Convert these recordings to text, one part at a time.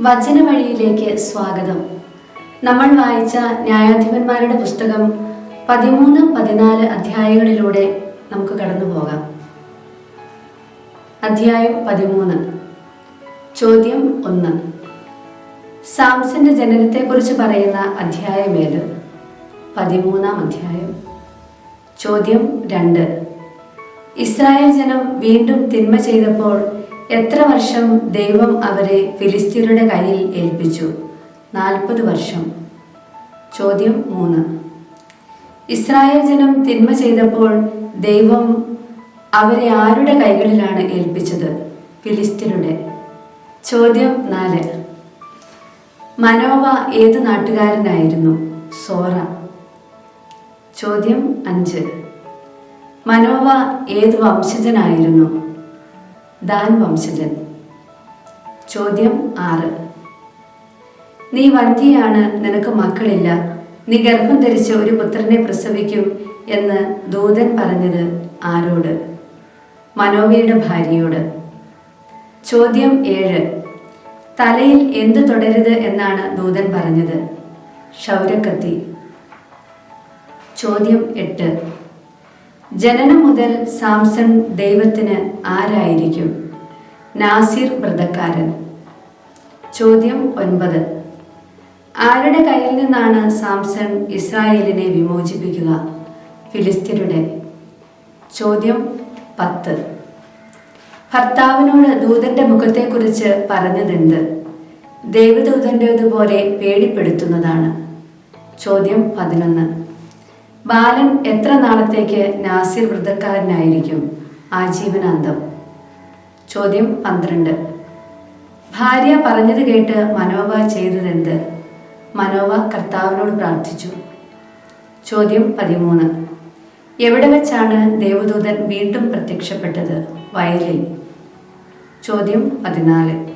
വചനവഴിയിലേക്ക് സ്വാഗതം. നമ്മൾ വായിച്ച ന്യായാധിപന്മാരുടെ പുസ്തകം പതിമൂന്ന് പതിനാല് അധ്യായങ്ങളിലൂടെ നമുക്ക് കടന്നു പോകാം അധ്യായം പതിമൂന്ന്. ചോദ്യം ഒന്ന്. സാംസന്റെ ജനനത്തെക്കുറിച്ച് പറയുന്ന അധ്യായം ഏത്? പതിമൂന്നാം അധ്യായം. ചോദ്യം രണ്ട്. ഇസ്രായേൽ ജനം വീണ്ടും തിന്മ ചെയ്തപ്പോൾ എത്ര വർഷം ദൈവം അവരെ ഫിലിസ്തീനയുടെ കയ്യിൽ ഏൽപ്പിച്ചു? നാൽപ്പത് വർഷം. ചോദ്യം മൂന്ന്. ഇസ്രായേൽ ജനം തിന്മ ചെയ്തപ്പോൾ ദൈവം അവരെ ആരുടെ കൈകളിലാണ് ഏൽപ്പിച്ചത്? ഫിലിസ്തീനയുടെ ചോദ്യം നാല്. മനോവ ഏത് നാട്ടുകാരനായിരുന്നു? സോറ. ചോദ്യം അഞ്ച്. മനോവ ഏത് വംശജനായിരുന്നു? ദാൻ വംശജൻ. ചോദ്യം ആറ്. നീ വന്ധ്യയാണ് നിനക്ക് മക്കളില്ല. നീ ഗർഭം ധരിച്ച് ഒരു പുത്രനെ പ്രസവിക്കും എന്ന് ദൂതൻ പറഞ്ഞത് ആരോട്? മനോവയുടെ ഭാര്യയോട്. ചോദ്യം ഏഴ്. തലയിൽ എന്ത് തുടരുത് എന്നാണ് ദൂതൻ പറഞ്ഞത്. ക്ഷൗരക്കത്തി ചോദ്യം എട്ട്. ജനനം മുതൽ സാംസൺ ദൈവത്തിന് ആരായിരിക്കും? നാസിർ വ്രതക്കാരൻ. ചോദ്യം ഒൻപത്. ആരുടെ കയ്യിൽ നിന്നാണ് സാംസൺ ഇസ്രായേലിനെ വിമോചിപ്പിക്കുക? ഫിലിസ്തീനയുടെ ചോദ്യം പത്ത്. ഭർത്താവിനോട് ദൂതന്റെ മുഖത്തെക്കുറിച്ച് പറഞ്ഞതെന്ത്? ദൈവദൂതന്റെതുപോലെ പേടിപ്പെടുത്തുന്നതാണ്. ചോദ്യം പതിനൊന്ന്. ബാലൻ എത്ര നാളത്തേക്ക് നാസിർ വൃദ്ധക്കാരനായിരിക്കും? ആജീവനാന്തം. ചോദ്യം പന്ത്രണ്ട്. ഭാര്യ പറഞ്ഞത് കേട്ട് മനോവ ചെയ്തതെന്ത്? മനോവ കർത്താവിനോട് പ്രാർത്ഥിച്ചു. ചോദ്യം പതിമൂന്ന്. എവിടെ വെച്ചാണ് ദേവദൂതൻ വീണ്ടും പ്രത്യക്ഷപ്പെട്ടത്? വയലിൽ. ചോദ്യം പതിനാല്.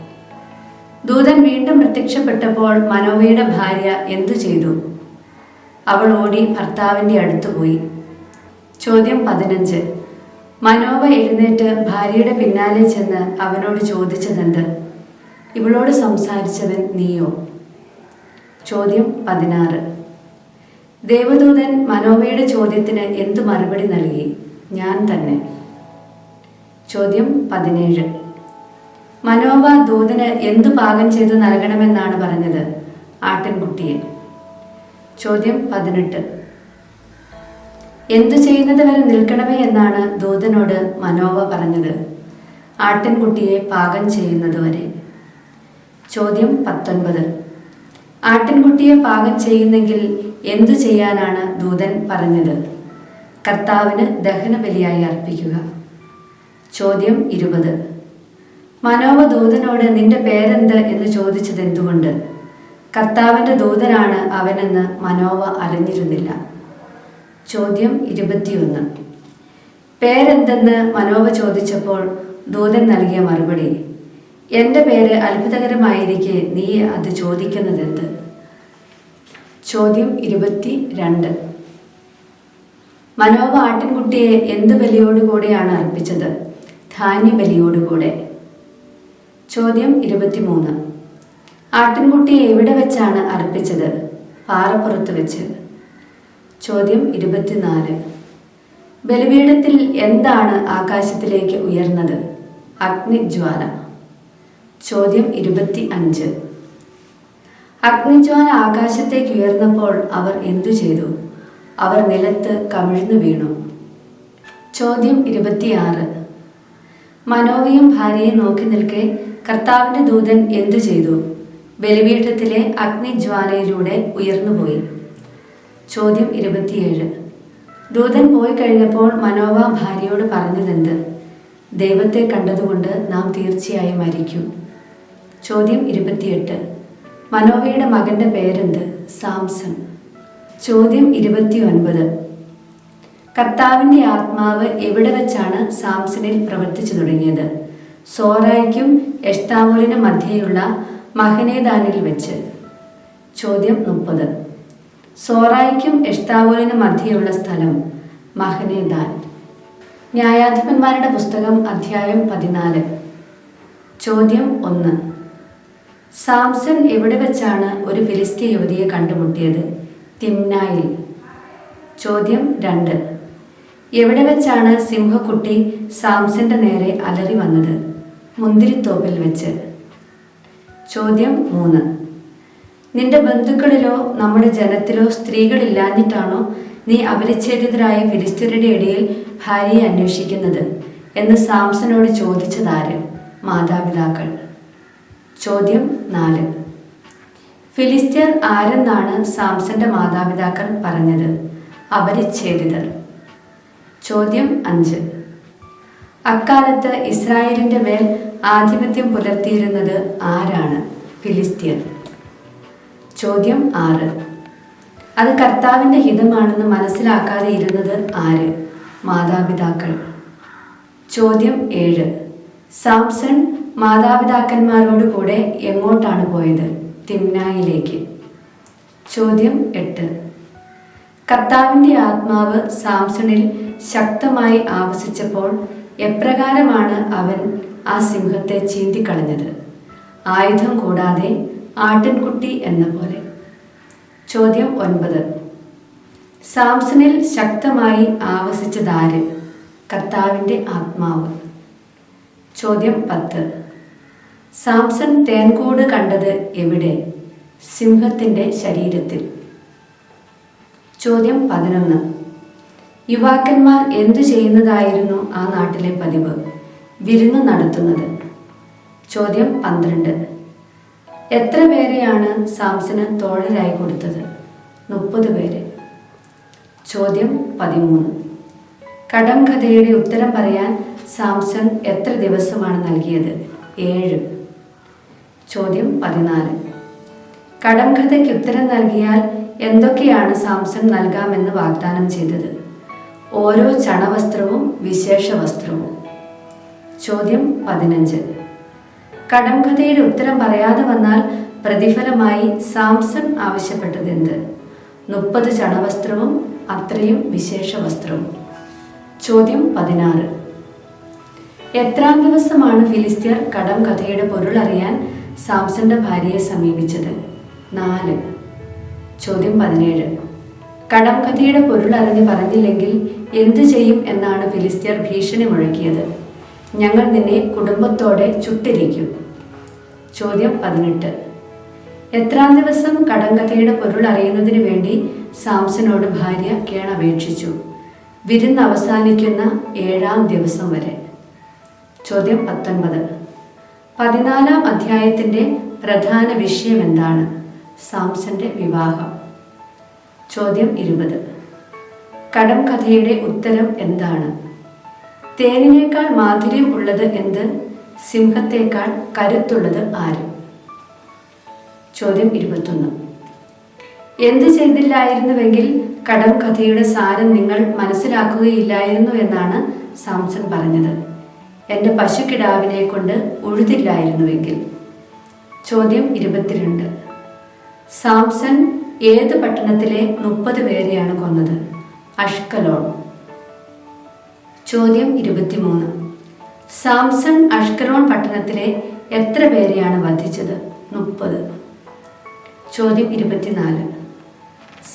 ദൂതൻ വീണ്ടും പ്രത്യക്ഷപ്പെട്ടപ്പോൾ മനോവയുടെ ഭാര്യ എന്തു ചെയ്തു? അവൾ ഓടി ഭർത്താവിന്റെ അടുത്ത് പോയി. ചോദ്യം പതിനഞ്ച്. മനോവ എഴുന്നേറ്റ് ഭാര്യയുടെ പിന്നാലെ ചെന്ന് അവനോട് ചോദിച്ചതെന്ത്? ഇവളോട് സംസാരിച്ചവൻ നീയോ? ചോദ്യം പതിനാറ്. ദേവദൂതൻ മനോവയുടെ ചോദ്യത്തിന് എന്തു മറുപടി നൽകി? ഞാൻ തന്നെ. ചോദ്യം പതിനേഴ്. മനോവ ദൂതന് എന്തു പാകം ചെയ്തു നൽകണമെന്നാണ് പറഞ്ഞത്? ആട്ടിൻകുട്ടിയെ. ചോദ്യം പതിനെട്ട്. എന്തു ചെയ്യുന്നത് വരെ നിൽക്കണമേ എന്നാണ് ദൂതനോട് മനോവ പറഞ്ഞത്. ആട്ടിൻകുട്ടിയെ പാകം ചെയ്യുന്നത് വരെ. ചോദ്യം പത്തൊൻപത്. ആട്ടിൻകുട്ടിയെ പാകം ചെയ്യുന്നെങ്കിൽ എന്തു ചെയ്യാനാണ് ദൂതൻ പറഞ്ഞത്. കർത്താവിന് ദഹനബലിയായി അർപ്പിക്കുക. ചോദ്യം ഇരുപത്. മനോവ ദൂതനോട് നിന്റെ പേരെന്ത്? എന്ന് ചോദിച്ചത് എന്തുകൊണ്ട് കർത്താവിന്റെ ദൂതനാണ് അവനെന്ന് മനോവ അറിഞ്ഞിരുന്നില്ല. ചോദ്യം ഇരുപത്തിയൊന്ന്. പേരെന്തെന്ന് മനോവ ചോദിച്ചപ്പോൾ ദൂതൻ നൽകിയ മറുപടി എന്റെ പേര് അത്ഭുതകരമായിരിക്കെ നീ അത് ചോദിക്കുന്നതെന്ത്? ചോദ്യം ഇരുപത്തി രണ്ട് മനോവ ആട്ടിൻകുട്ടിയെ എന്ത് ബലിയോടുകൂടെയാണ് അർപ്പിച്ചത്? ധാന്യ ബലിയോടുകൂടെ ചോദ്യം ഇരുപത്തിമൂന്ന്. ആട്ടിൻകുട്ടിയെ എവിടെ വെച്ചാണ് അർപ്പിച്ചത്? പാറപ്പുറത്ത് വെച്ച്. ചോദ്യം ഇരുപത്തിനാല്. ബലിപീഠത്തിൽ എന്താണ് ആകാശത്തിലേക്ക് ഉയർന്നത്? അഗ്നിജ്വാല. ചോദ്യം ഇരുപത്തി അഞ്ച് അഗ്നിജ്വാല ആകാശത്തേക്ക് ഉയർന്നപ്പോൾ അവർ എന്തു ചെയ്തു? അവർ നിലത്ത് കമിഴ്ന്നു വീണു. ചോദ്യം ഇരുപത്തിയാറ്. മനോവിയും ഭാര്യയെ നോക്കി നിൽക്കെ കർത്താവിന്റെ ദൂതൻ എന്തു ചെയ്തു? ബലിപീഠത്തിലെ അഗ്നിജ്വാലയിലൂടെ ഉയർന്നുപോയി. ചോദ്യം ഇരുപത്തിയേഴ്. ദൂതൻ പോയി കഴിഞ്ഞപ്പോൾ മനോവ ഭാര്യയോട് പറഞ്ഞതെന്ത്? ദൈവത്തെ കണ്ടതുകൊണ്ട് നാം തീർച്ചയായും മരിക്കും. ചോദ്യം ഇരുപത്തിയെട്ട്. മനോവയുടെ മകന്റെ പേരെന്ത്? സാംസൺ. ചോദ്യം ഇരുപത്തി ഒൻപത് കർത്താവിന്റെ ആത്മാവ് എവിടെ വെച്ചാണ് സാംസണിൽ പ്രവർത്തിച്ചു തുടങ്ങിയത്? സോറായിക്കും എഷ്താമൂലിനും മധ്യയുള്ള മഹനേദാനിൽ വെച്ച്. ചോദ്യം മുപ്പത്. സോറായിക്കും എഷ്താവോലിനും മധ്യയുള്ള സ്ഥലം മഹനേദാൻ. ന്യായാധിപന്മാരുടെ പുസ്തകം അധ്യായം പതിനാല്. ചോദ്യം ഒന്ന്. സാംസൺ എവിടെ വെച്ചാണ് ഒരു ഫിലിസ്തീ യുവതിയെ കണ്ടുമുട്ടിയത്? തിംനായിൽ. ചോദ്യം രണ്ട്. എവിടെ വെച്ചാണ് സിംഹക്കുട്ടി സാംസന്റെ നേരെ അലറി വന്നത്? മുന്തിരിത്തോപ്പിൽ വെച്ച്. ചോദ്യം മൂന്ന്. നിന്റെ ബന്ധുക്കളിലോ നമ്മുടെ ജനത്തിലോ സ്ത്രീകളില്ലാഞ്ഞിട്ടാണോ നീ അപരിച്ഛേദിതരായ ഫിലിസ്തീനയുടെ ഇടയിൽ ഭാര്യയെ അന്വേഷിക്കുന്നത്? എന്ന് സാംസനോട് ചോദിച്ചതാര്? മാതാപിതാക്കൾ. ചോദ്യം നാല്. ഫിലിസ്തീർ ആരെന്നാണ് സാംസന്റെ മാതാപിതാക്കൾ പറഞ്ഞത്? അപരിച്ഛേദിതർ. ചോദ്യം അഞ്ച്. അക്കാലത്ത് ഇസ്രായേലിന്റെ മേൽ ആധിപത്യം പുലർത്തിയിരുന്നത് ആരാണ്? ഫിലിസ്തീൻ. ചോദ്യം ആറ്. അത് കർത്താവിന്റെ ഹിതമാണെന്ന് മനസ്സിലാക്കാതെ ഇരുന്നത് ആര്? മാതാപിതാക്കൾ. ചോദ്യം ഏഴ്. സാംസൺ മാതാപിതാക്കന്മാരോട് കൂടെ എങ്ങോട്ടാണ് പോയത്? തിമ്നായിലേക്ക്. ചോദ്യം എട്ട്. കർത്താവിന്റെ ആത്മാവ് സാംസണിൽ ശക്തമായി ആവസിച്ചപ്പോൾ എപ്രകാരമാണ് അവൻ ആ സിംഹത്തെ ചീന്തിക്കളഞ്ഞത്? ആയുധം കൂടാതെ ആട്ടിൻകുട്ടി എന്ന പോലെ. ചോദ്യം ഒൻപത്. സാംസണിൽ ശക്തമായി ആവസിച്ചതാര്? കർത്താവിന്റെ ആത്മാവ്. ചോദ്യം പത്ത്. സാംസൺ തേൻകൂട് കണ്ടത് എവിടെ? സിംഹത്തിന്റെ ശരീരത്തിൽ. ചോദ്യം പതിനൊന്ന്. യുവാക്കന്മാർ എന്തു ചെയ്യുന്നതായിരുന്നു ആ നാട്ടിലെ പതിവ്? വിരുന്ന് നടത്തുന്നത്. ചോദ്യം പന്ത്രണ്ട്. എത്ര പേരെയാണ് സാംസന് തോഴരായി കൊടുത്തത്? മുപ്പത് പേര്. ചോദ്യം പതിമൂന്ന്. കടം കഥയുടെ ഉത്തരം പറയാൻ സാംസൺ എത്ര ദിവസമാണ് നൽകിയത്? ഏഴ്. ചോദ്യം പതിനാല്. കടം കഥയ്ക്ക് ഉത്തരം നൽകിയാൽ എന്തൊക്കെയാണ് സാംസൺ നൽകാമെന്ന് വാഗ്ദാനം ചെയ്തത്? ഓരോ ചണവസ്ത്രവും വിശേഷ വസ്ത്രവും ചോദ്യം പതിനഞ്ച്. കടം കഥയുടെ ഉത്തരം പറയാതെ വന്നാൽ പ്രതിഫലമായി സാംസൺ ആവശ്യപ്പെട്ടത് എന്ത് മുപ്പത് ചണവസ്ത്രവും അത്രയും വിശേഷ വസ്ത്രവും ചോദ്യം പതിനാറ്. എത്രാം ദിവസമാണ് ഫിലിസ്തീർ കടം കഥയുടെ പൊരുൾ അറിയാൻ സാംസന്റെ ഭാര്യയെ സമീപിച്ചത്? നാല്. ചോദ്യം പതിനേഴ്. കടം കഥയുടെ പൊരുൾ അറിഞ്ഞ് പറഞ്ഞില്ലെങ്കിൽ എന്തു ചെയ്യും എന്നാണ് ഫിലിസ്തീർ ഭീഷണി മുഴക്കിയത്. ഞങ്ങൾ നിന്നെ കുടുംബത്തോടെ ചുട്ടിരിക്കും. ചോദ്യം പതിനെട്ട്. എത്രാം ദിവസം കടങ്കഥയുടെ പൊരുൾ അറിയുന്നതിന് വേണ്ടി സാംസനോട് ഭാര്യ കേണപേക്ഷിച്ചു വിരുന്ന് അവസാനിക്കുന്ന ഏഴാം ദിവസം വരെ. ചോദ്യം പത്തൊൻപത്. പതിനാലാം അധ്യായത്തിന്റെ പ്രധാന വിഷയം എന്താണ് സാംസന്റെ വിവാഹം. ചോദ്യം ഇരുപത്. കടം കഥയുടെ ഉത്തരം എന്താണ്? തേനിനേക്കാൾ മാധുര്യം ഉള്ളത് എന്ത്? സിംഹത്തേക്കാൾ കരുത്തുള്ളത് ആര്? ചോദ്യം ഇരുപത്തൊന്ന്. എന്ത് ചെയ്തില്ലായിരുന്നുവെങ്കിൽ കടം കഥയുടെ സാരം നിങ്ങൾ മനസ്സിലാക്കുകയില്ലായിരുന്നു എന്നാണ് സാംസൺ പറഞ്ഞത്. എന്റെ പശുക്കിടാവിനെ കൊണ്ട് ഉഴുതില്ലായിരുന്നുവെങ്കിൽ. ചോദ്യം ഇരുപത്തിരണ്ട്. സാംസൺ ഏത് പട്ടണത്തിലെ മുപ്പത് പേരെയാണ് കൊന്നത്? അഷ്കലോൺ. ചോദ്യം ഇരുപത്തിമൂന്ന്. സാംസൺ അഷ്കലോൺ പട്ടണത്തിലെ എത്ര പേരെയാണ് വധിച്ചത്? മുപ്പത്. ചോദ്യം ഇരുപത്തിനാല്.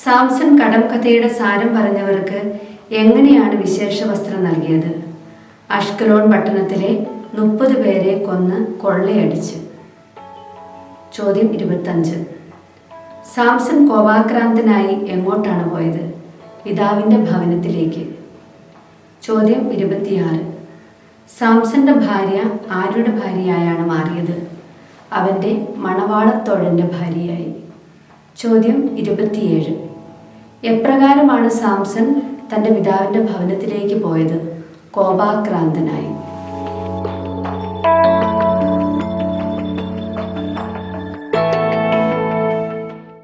സാംസൺ കടം കഥയുടെ സാരം പറഞ്ഞവർക്ക് എങ്ങനെയാണ് വിശേഷ വസ്ത്രം നൽകിയത്? അഷ്കലോൺ പട്ടണത്തിലെ മുപ്പത് പേരെ കൊന്ന് കൊള്ളയടിച്ച്. ചോദ്യം ഇരുപത്തഞ്ച്. സാംസൺ കോപാക്രാന്തനായി എങ്ങോട്ടാണ് പോയത്? പിതാവിന്റെ ഭവനത്തിലേക്ക്. ചോദ്യം ഇരുപത്തിയാറ്. സാംസന്റെ ഭാര്യ ആരുടെ ഭാര്യയായാണ് മാറിയത്? അവന്റെ മണവാളത്തോഴന്റെ ഭാര്യയായി. ചോദ്യം ഇരുപത്തിയേഴ്. എപ്രകാരമാണ് സാംസൺ തന്റെ പിതാവിന്റെ ഭവനത്തിലേക്ക് പോയത്? കോപാക്രാന്തനായി